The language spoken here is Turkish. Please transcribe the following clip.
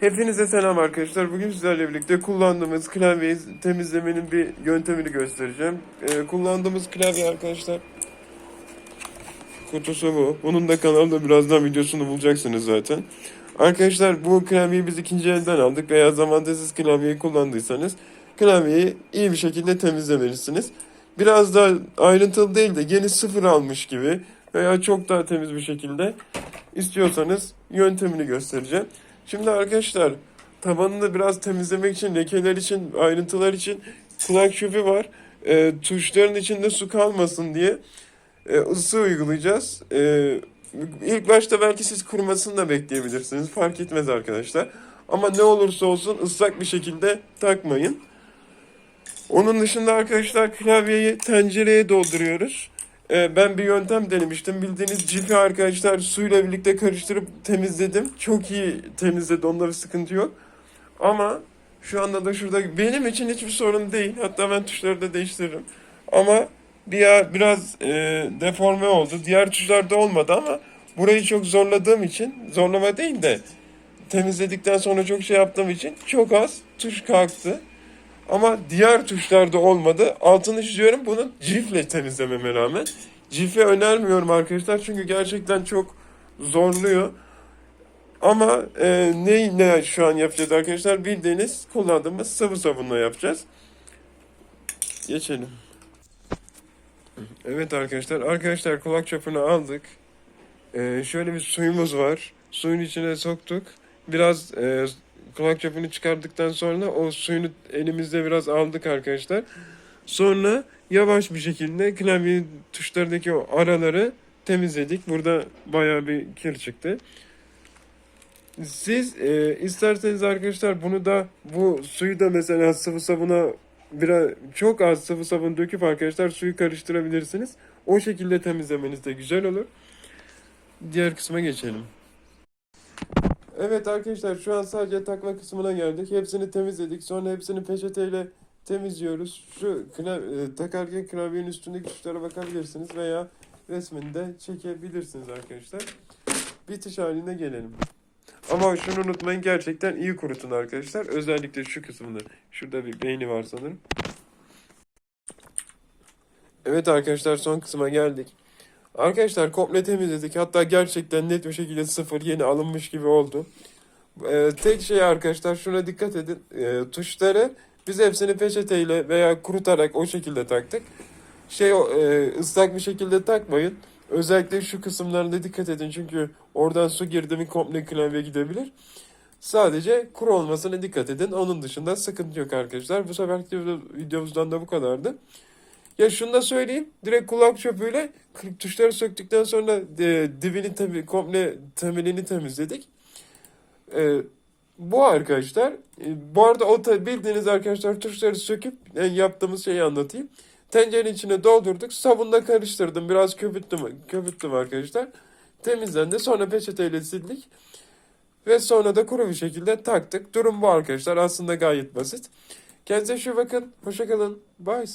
Hepinize selam arkadaşlar. Bugün sizlerle birlikte kullandığımız klavyeyi temizlemenin bir yöntemini göstereceğim. Ee, kullandığımız klavye arkadaşlar kutusu bu. Bunun da kanalda birazdan videosunu bulacaksınız zaten. Arkadaşlar bu klavyeyi biz ikinci elden aldık veya zamantasız klavyeyi kullandıysanız klavyeyi iyi bir şekilde temizlemelisiniz. Biraz daha ayrıntılı değil de yeni sıfır almış gibi veya çok daha temiz bir şekilde istiyorsanız yöntemini göstereceğim. Şimdi arkadaşlar tabanını biraz temizlemek için, lekeler için, ayrıntılar için kulak çöpü var. Ee, tuşların içinde su kalmasın diye e, ısı uygulayacağız. Ee, ilk başta belki siz kurumasını da bekleyebilirsiniz. Fark etmez arkadaşlar. Ama ne olursa olsun ıslak bir şekilde takmayın. Onun dışında arkadaşlar klavyeyi tencereye dolduruyoruz. Ee, ben bir yöntem denemiştim. Bildiğiniz cifi arkadaşlar suyla birlikte karıştırıp temizledim. Çok iyi temizledi. Onda bir sıkıntı yok. Ama şu anda da şurada benim için hiçbir sorun değil. Hatta ben tuşları da değiştiririm. Ama bir biraz e, deforme oldu. Diğer tuşlarda olmadı ama burayı çok zorladığım için zorlama değil de temizledikten sonra çok şey yaptığım için çok az tuş kalktı. Ama diğer tuşlarda olmadı. Altını çiziyorum bunu cifle temizlememe rağmen. Cife önermiyorum arkadaşlar çünkü gerçekten çok zorluyor. Ama e, ne, ne şu an yapacağız arkadaşlar? Bildiğiniz kullandığımız sıvı sabunla yapacağız. Geçelim. Evet arkadaşlar. Arkadaşlar kulak çöpünü aldık. E, şöyle bir suyumuz var. Suyun içine soktuk. Biraz e, kulak çöpünü çıkardıktan sonra o suyunu elimizde biraz aldık arkadaşlar. Sonra yavaş bir şekilde klavye tuşlarındaki o araları temizledik. Burada bayağı bir kir çıktı. Siz e, isterseniz arkadaşlar bunu da bu suyu da mesela sıvı sabuna biraz çok az sıvı sabun döküp arkadaşlar suyu karıştırabilirsiniz. O şekilde temizlemeniz de güzel olur. Diğer kısma geçelim. Evet arkadaşlar şu an sadece takma kısmına geldik. Hepsini temizledik. Sonra hepsini peçeteyle temizliyoruz. Şu klav- e, takarken klavyenin üstündeki tuşlara bakabilirsiniz veya resmini de çekebilirsiniz arkadaşlar. Bitiş haline gelelim. Ama şunu unutmayın gerçekten iyi kurutun arkadaşlar. Özellikle şu kısmını. Şurada bir beyni var sanırım. Evet arkadaşlar son kısma geldik. Arkadaşlar komple temizledik. Hatta gerçekten net bir şekilde sıfır yeni alınmış gibi oldu. Ee, tek şey arkadaşlar şuna dikkat edin. Ee, tuşları biz hepsini peçeteyle veya kurutarak o şekilde taktık. Şey e, ıslak bir şekilde takmayın. Özellikle şu kısımlarına dikkat edin çünkü oradan su girdi mi komple klavye gidebilir. Sadece kuru olmasına dikkat edin. Onun dışında sıkıntı yok arkadaşlar. Bu seferki videomuzdan da bu kadardı. Ya şunu da söyleyeyim. Direkt kulak çöpüyle kırık tuşları söktükten sonra e, dibini temi, komple temelini temizledik. E, bu arkadaşlar. E, bu arada o bildiğiniz arkadaşlar tuşları söküp e, yaptığımız şeyi anlatayım. Tencerenin içine doldurduk. Sabunla karıştırdım. Biraz köpürttüm, köpürttüm arkadaşlar. Temizlendi. Sonra peçeteyle sildik. Ve sonra da kuru bir şekilde taktık. Durum bu arkadaşlar. Aslında gayet basit. Kendinize şu bakın. Hoşçakalın. Bye.